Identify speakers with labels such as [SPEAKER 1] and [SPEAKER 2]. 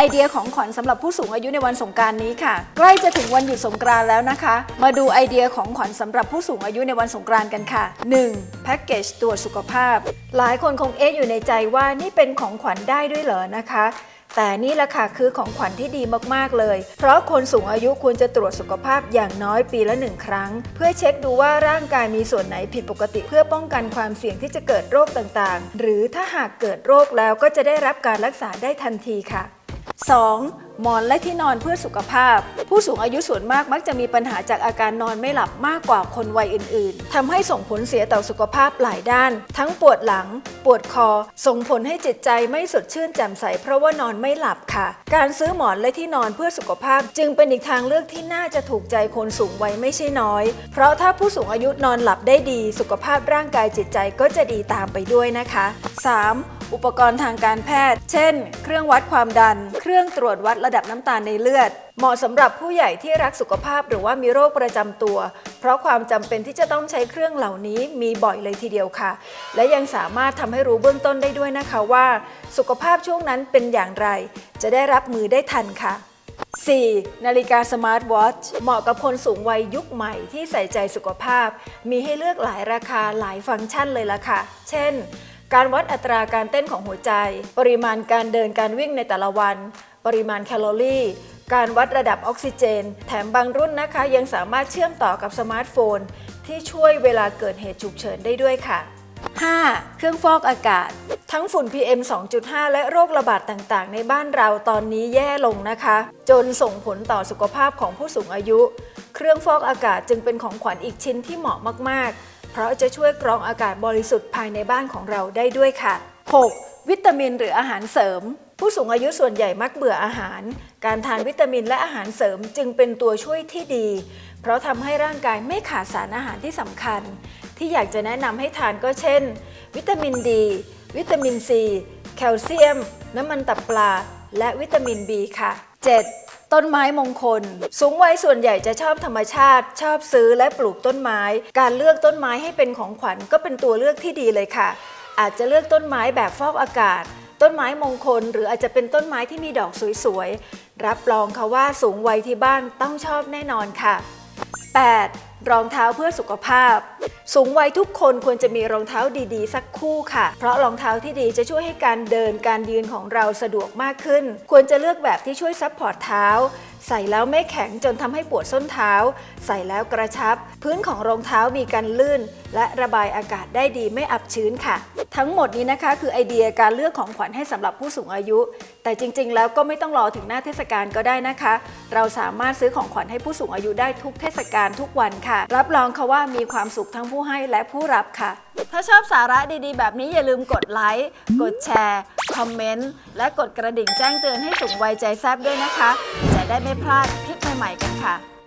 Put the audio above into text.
[SPEAKER 1] ไอเดียของขวัญสำหรับผู้สูงอายุในวันสงกรารนี้ค่ะ ใกล้จะถึงวันหยุดสงกรานต์แล้วนะคะ มาดูไอเดียของขวัญสำหรับผู้สูงอายุในวันสงกรานต์กันค่ะ 1. แพ็กเกจตรวจสุขภาพ หลายคนคงเอ๊ะอยู่ในใจว่านี่เป็นของขวัญได้ด้วยเหรอนะคะแต่นี่แหละค่ะคือของขวัญที่ดีมากๆเลย เพราะคนสูงอายุควรจะตรวจสุขภาพอย่างน้อยปีละหนึ่งครั้ง เพื่อเช็คดูว่าร่างกายมีส่วนไหนผิดปกติ เพื่อป้องกันความเสี่ยงที่จะเกิดโรคต่างๆ หรือถ้าหากเกิดโรคแล้วก็จะได้รับการรักษาได้ทันทีค่ะ 2. หมอนและที่นอนเพื่อสุขภาพ ผู้สูงอายุส่วนมากมักจะมีปัญหาจากอาการนอนไม่หลับมากกว่าคนวัยอื่น ๆทำให้ส่งผลเสียต่อสุขภาพหลายด้าน ทั้งปวดหลัง ปวดคอ ส่งผลให้จิตใจไม่สดชื่นแจ่มใสเพราะว่านอนไม่หลับค่ะ การซื้อหมอนและที่นอนเพื่อสุขภาพ จึงเป็นอีกทางเลือกที่น่าจะถูกใจคนสูงวัยไม่ใช่น้อย เพราะถ้าผู้สูงอายุนอนหลับได้ดี สุขภาพร่างกายจิตใจก็จะดีตามไปด้วยนะคะ 3. อุปกรณ์ทางการแพทย์ เช่น เครื่องวัดความดัน เครื่องตรวจวัดระดับน้ำตาลในเลือด เหมาะสำหรับผู้ใหญ่ที่รักสุขภาพหรือว่ามีโรคประจำตัว เพราะความจำเป็นที่จะต้องใช้เครื่องเหล่านี้มีบ่อยเลยทีเดียวค่ะ และยังสามารถทำให้รู้เบื้องต้นได้ด้วยนะคะว่า สุขภาพช่วงนั้นเป็นอย่างไร จะได้รับมือได้ทันค่ะ 4. นาฬิกาสมาร์ทวอทช์เหมาะกับคนสูงวัยยุคใหม่ที่ใส่ใจสุขภาพ มีให้เลือกหลายราคาหลายฟังก์ชันเลยล่ะค่ะ เช่น การวัดอัตราการเต้นของหัวใจ ปริมาณการเดินการวิ่งในแต่ละวัน ปริมาณแคลอรี่ การวัดระดับออกซิเจน แถมบางรุ่นนะคะ ยังสามารถเชื่อมต่อกับสมาร์ทโฟน ที่ช่วยเวลาเกิดเหตุฉุกเฉินได้ด้วยค่ะ 5. เครื่องฟอกอากาศ ทั้งฝุ่น PM 2.5 และโรคระบาดต่างๆ ในบ้านเราตอนนี้แย่ลงนะคะ จนส่งผลต่อสุขภาพของผู้สูงอายุ เครื่องฟอกอากาศจึงเป็นของขวัญอีกชิ้นที่เหมาะมาก ๆ เพราะจะช่วยกรองอากาศบริสุทธิ์ภายในบ้านของเราได้ด้วยค่ะ 6. วิตามินหรืออาหารเสริม ผู้สูงอายุส่วนใหญ่มักเบื่ออาหาร การทานวิตามินและอาหารเสริมจึงเป็นตัวช่วยที่ดี เพราะทำให้ร่างกายไม่ขาดสารอาหารที่สำคัญ ที่อยากจะแนะนำให้ทานก็เช่น วิตามินดี วิตามินซี แคลเซียม น้ำมันตับปลา และวิตามิน B ค่ะ 7. ต้นไม้มงคล สูงวัยส่วนใหญ่จะชอบธรรมชาติ ชอบซื้อและปลูกต้นไม้ การเลือกต้นไม้ให้เป็นของขวัญก็เป็นตัวเลือกที่ดีเลยค่ะ อาจจะเลือกต้นไม้แบบฟอกอากาศ ต้นไม้มงคล หรืออาจจะเป็นต้นไม้ที่มีดอกสวยๆ รับรองค่ะว่าสูงวัยที่บ้านต้องชอบแน่นอนค่ะ 8. รองเท้าเพื่อสุขภาพ สูงวัยทุกคนควรจะมีรองเท้าดีๆ สักคู่ค่ะ เพราะรองเท้าที่ดีจะช่วยให้การเดินการยืนของเราสะดวกมากขึ้น ควรจะเลือกแบบที่ช่วยซับพอร์ตเท้า ใส่แล้วไม่แข็งจนทำให้ปวดส้นเท้า ใส่แล้วกระชับ พื้นของรองเท้ามีการลื่น และระบายอากาศได้ดีไม่อับชื้นค่ะ ทั้งหมดนี้นะคะคือไอเดียการเลือกของขวัญให้สำหรับผู้สูงอายุ แต่จริง ๆ แล้วก็ไม่ต้องรอถึงหน้าเทศกาลก็ได้นะคะ เราสามารถซื้อของขวัญให้ผู้สูงอายุได้ทุกเทศกาลทุกวันค่ะ รับรองค่ะว่ามีความสุขทั้งผู้ให้และผู้รับค่ะ ถ้าชอบสาระดีๆ แบบนี้อย่าลืมกดไลค์กดแชร์ คอมเมนต์ และกดกระดิ่งแจ้งเตือนให้สูงวัยใจแซบด้วยนะคะ จะได้ไม่พลาดคลิปใหม่ ๆ กันค่ะ